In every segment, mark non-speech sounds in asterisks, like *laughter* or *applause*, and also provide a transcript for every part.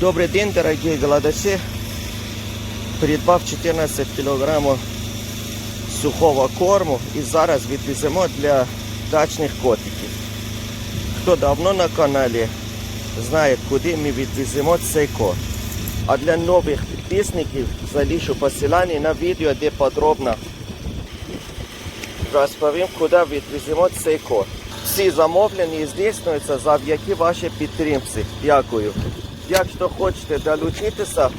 Добрий день, дорогі глядачі. Придбав 14 кг сухого корму і зараз відвеземо для дачних котиків. Хто давно на каналі, знає, куди ми відвеземо цей корм. А для нових підписників залишу посилання на відео, де подробно розповім, куди відвеземо цей корм. Всі замовлення здійснюються завдяки вашій підтримці. Дякую. Якщо хочете долучитися,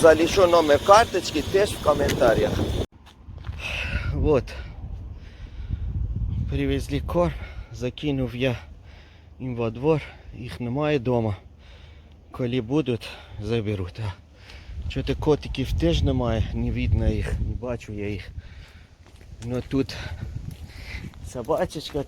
залишу номер карточки теж в коментарях. Вот. Привезли корм, закинув я їм во двор, їх немає вдома. Коли будуть, заберуть. Чого котиків теж немає, не видно їх, не бачу я їх. Ну тут собачечка.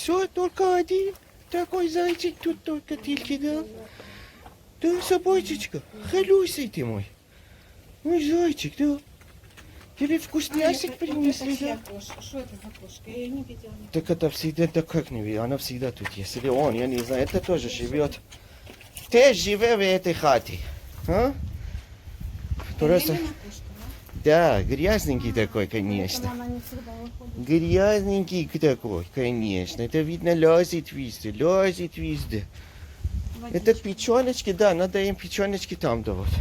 Все, только один. Такой зайчик тут только тільки, да? Да, собачечка, халюсей ты мой. Мой зайчик, да? Тебе вкусняшек принесли, да? Что это за кошка? Я ее не видела. Так это всегда, да как не видно, она всегда тут есть. Или он, я не знаю, это тоже живет. Ты живе в этой хате. А? Просто, Беременная кошка, да, грязненький такой, да? конечно. Она не всегда выходит. Грязненький такой, конечно. Это видно, лазит везде, лазит везде. Это Водичка. печеночки, да, надо им печеночки там давать.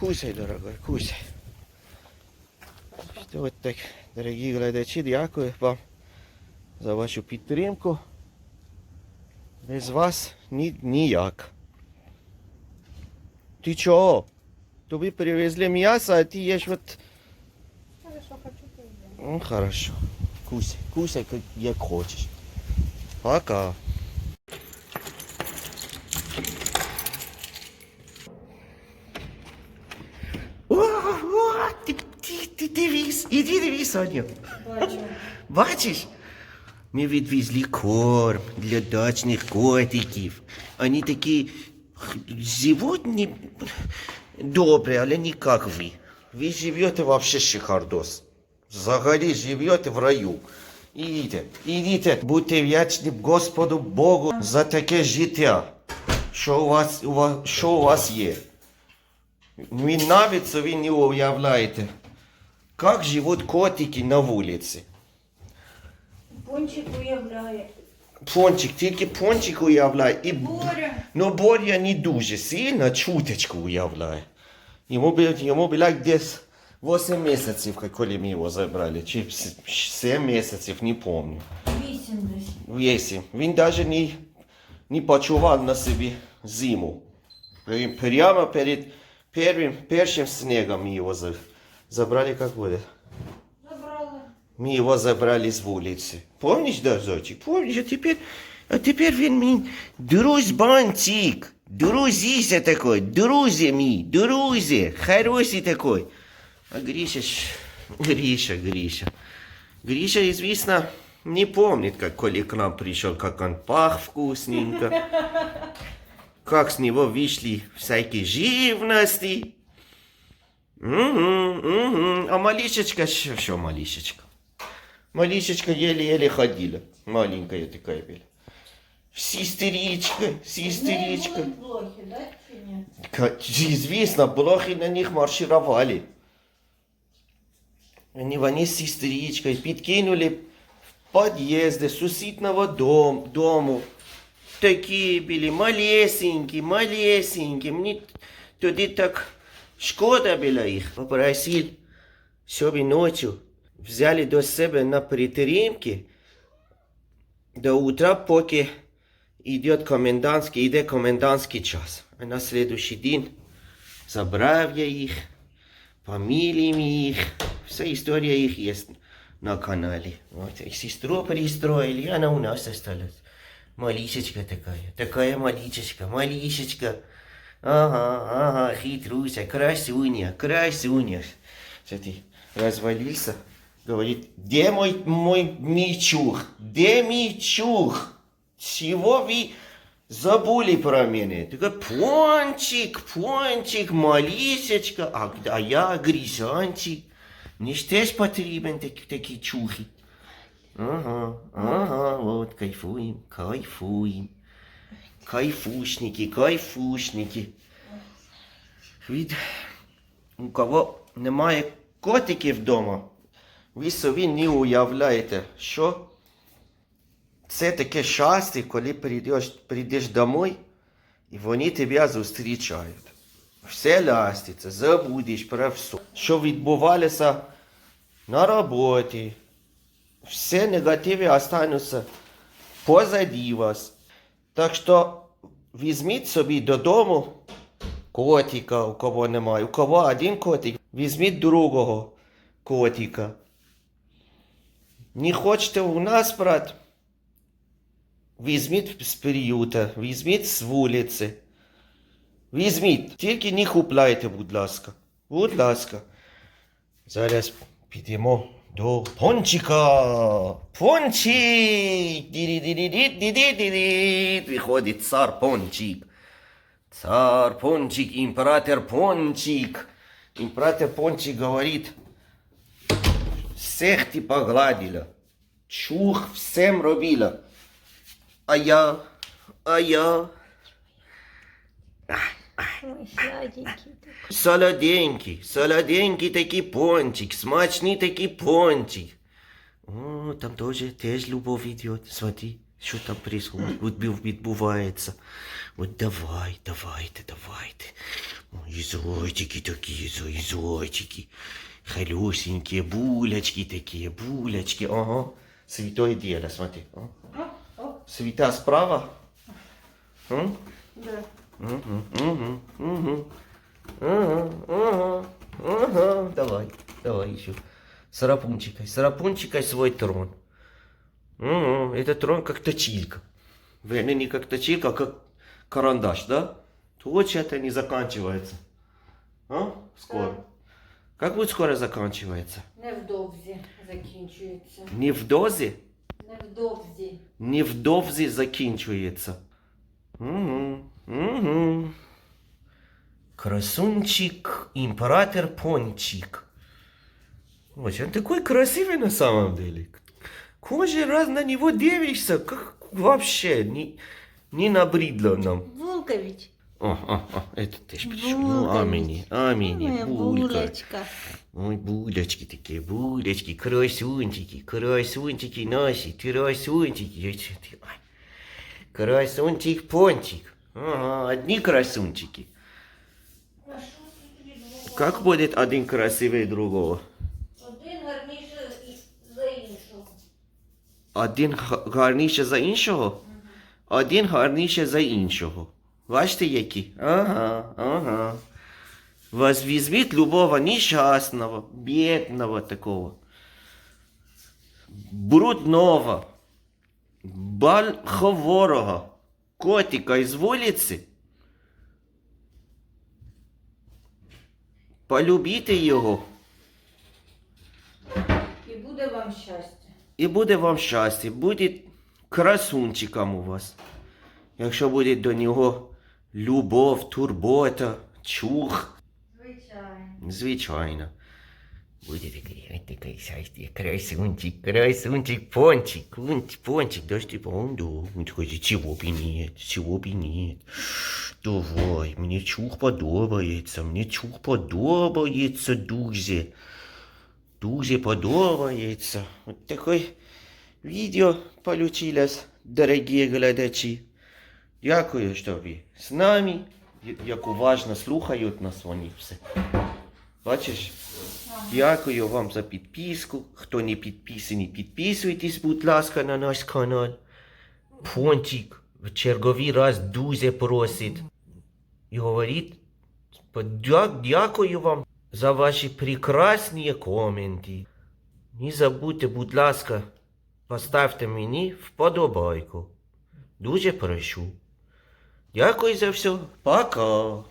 Кусай, дорогой, кусай. Що от так, дорогі глядачі, дякую вам за вашу підтримку. Без вас ні, ніяк. Ти чого? Тобі привезли м'ясо, а ти їш от... Хорошо, хочу поесть. Ну, хорошо. Кусай, кусай, як, як хочеш. Пока. Ти, ти, ти дивись, іди дивись, Соня. Бачу. *laughs* Бачиш? Ми відвезли корм для дачних котиків. Вони такі не добре, але не як ви. Ви живете вообще шикардос. Взагалі живете в раю. Ідіть, ідіть, будьте вдячні Господу Богу за таке життя, що у вас, у вас, що у вас є. Ви навіть собі не уявляєте, як живуть котики на вулиці. Пончик уявляє. Пончик, тільки пончик уявляє. І... Боря. Ну, Боря не дуже сильно, чуточку уявляє. Йому, бі- йому було десь 8 місяців, коли ми його забрали, чи 7 місяців, не пам'ятаю. Вісім десь. 8. Він навіть не, не почував на собі зиму. Прямо перед первим, першим снегом ми його забрали, як буде. Забрали. Мы его забрали с улицы. Помнишь, да, зайчик? Помнишь, а теперь, а теперь він мій друзь-бантик. Друзіся такой, друзі мій, друзі, хороший такой. А Гриша ж, Гриша, Гриша. Гриша, известно, не помнит, как коли к нам пришел, как он пах вкусненько. *laughs* Как с него вышли всякие живности. Угу, угу. А малишечка, що, що малишечка? Малишечка еле-еле ходила. Маленькая такая была. Сестричка, сестричка. Блохи, да, чи ні? Ка- Известно, блохи на них маршировали. Они, они с сестричкой подкинули в подъезды суседного дом, дому. Такие были малесенькие, малесенькие. Мне туди так шкода было их. Попросил, чтобы ночью взяли до себя на притримки до утра, поки идет комендантский, іде комендантский час. А на следующий день забрав я їх, фамилиями їх, вся історія їх є на каналі. Вот, и сестру пристроили, и она у нас осталась. Малишечка такая, такая малишечка, малишечка. Ага, ага, хитруся, красуня, красуня. Смотри, развалился, Говорит, где мой, мой мечух, где мечух? Чего вы забыли про меня? Такой, пончик, пончик, малисечка, а, а я грізанчик. Мені ж теж потрібен такі, такі чухи. Ага, ага, вот, кайфуем, кайфуем. Кайфушники, кайфушники. Від у кого немає котиків вдома, ви собі не уявляєте, що це таке щастя, коли прийдеш, прийдеш домой, і вони тебе зустрічають. Все ляститься, забудеш про все, що відбувалося на роботі. Все негативи остануться позади вас. Так що візьміть собі додому котика, у кого немає. У кого один котик, візьміть другого котика. Не хочете у нас брати? Візьміть з приюта, візьміть з вулиці. Візьміть, тільки не купляйте, будь ласка. Будь ласка. Зараз підемо до пончика. Пончик! Ді-ді-ді-ді-ді-ді-ді-ді. Виходить цар пончик. Цар пончик, імператор пончик. Імператор пончик говорить, Всех ти погладила. Чух всем робила. А я, а я. Ой, сладенький. Солоденький, солоденький такий пончик, смачний такий пончик. О, там тоже теж любов идет. Смотри, що там відбувається. Вот давай, давайте, давайте. Ой, зойчики такі, зой, зойчики. Халюсенькие, булочки такие, булочки. Ага. Святое дело, смотри. Свята справа. Да. Угу, угу, угу. Ага, ага, ага. Давай, давай еще. Сарапунчикой, сарапунчикой свой трон. Угу, это трон как точилка. Вернее, не как точилка, а как карандаш, да? Точно это не заканчивается. А? Скоро. Как будет скоро заканчивается? Невдовзі закінчується. Не в дозе, Невдовзі. не в довзі закінчується. Угу, угу. Красунчик, император Пончик. Ой, он такой красивый на самом деле. Каждый раз на него дивишься, как вообще не, не набридло нам. Вулкович. О, о, о, это ты ж пришел. Ну, а Булкович. мені, а мені, Моя булька. булочка. Ой, булочки такие, булочки, красунчики, красунчики наши, красунчики. Ой, что ты, ой. Красунчик пончик. Ага, одни красунчики. А що тут відбувається? Как будет один красивый другого? Один га- гарніше за іншого? Один гарніше за іншого. Бачите, які? Ага, ага. Вас любого нещасного, бідного такого. Брудного, бальховорого котика із вулиці. Полюбіть його. І буде вам щастя. І буде вам щастя, буде красунчиком у вас. Якщо буде до нього любов, турбота, чух, Звичайно. звичайно. Буде такий, такий щастя, красунчик, красунчик, пончик, пончик, пончик, даже типа, он, да, он такой, чего бы и нет, чего бы. Давай, мені чух подобається, мені чух подобається дуже. Дуже подобається. От таке відео получилось, дорогі глядачі. Дякую, що ви з нами, як уважно слухають нас вони все. Бачиш? Дякую вам за підписку. Хто не підписаний, підписуйтесь, будь ласка, на наш канал. Пончик в черговий раз дуже просить. І говорить, дякую вам за ваші прекрасні коменти. Не забудьте, будь ласка, поставте мені вподобайку. Дуже прошу. Дякую за все. Пока.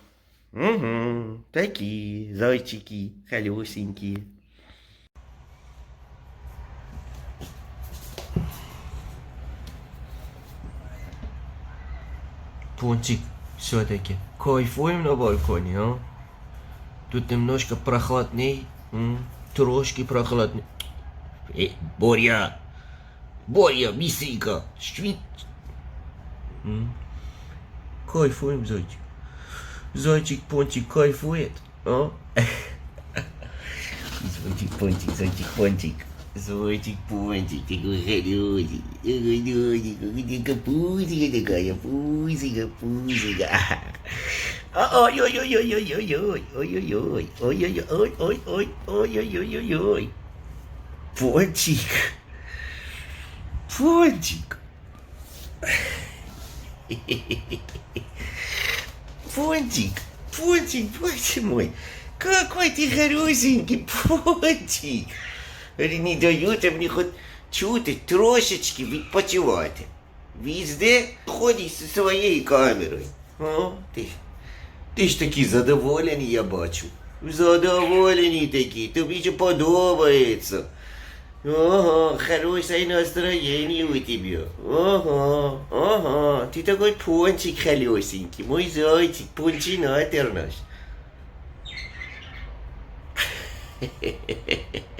Угу. Такі зайчики, халюсенькі. Пончик, все-таки. Кайфуем на балконе, а? Тут немножко прохладней. М? Трошки прохладней. Э, Боря! Боря, мисика, швид. Кайфуем, зайчик. Зайчик, пончик кайфует, а? Зайчик, пончик, зайчик, пончик. Зайчик, пончик, такой хороший. Хороший, какая пузика такая, пузика, пузика. Ой-ой-ой-ой-ой-ой-ой, ой-ой-ой, ой-ой-ой, ой-ой, ой-ой-ой-ой-ой. Пончик. Пончик. Пончик, Пончик, боже мой, какой ты хорошенький, Пончик. Не даєте мені хоч чути трошечки відпочивати. Везде ходиш зі своєю камерою. О, ти, ти ж такий задоволений, я бачу. Задоволений такий, тобі же подобається. Ого, хорошее настроение у тебя. Ого, ого, ты такой пончик холесенький, мой зайчик, пончинатор наш. *laughs*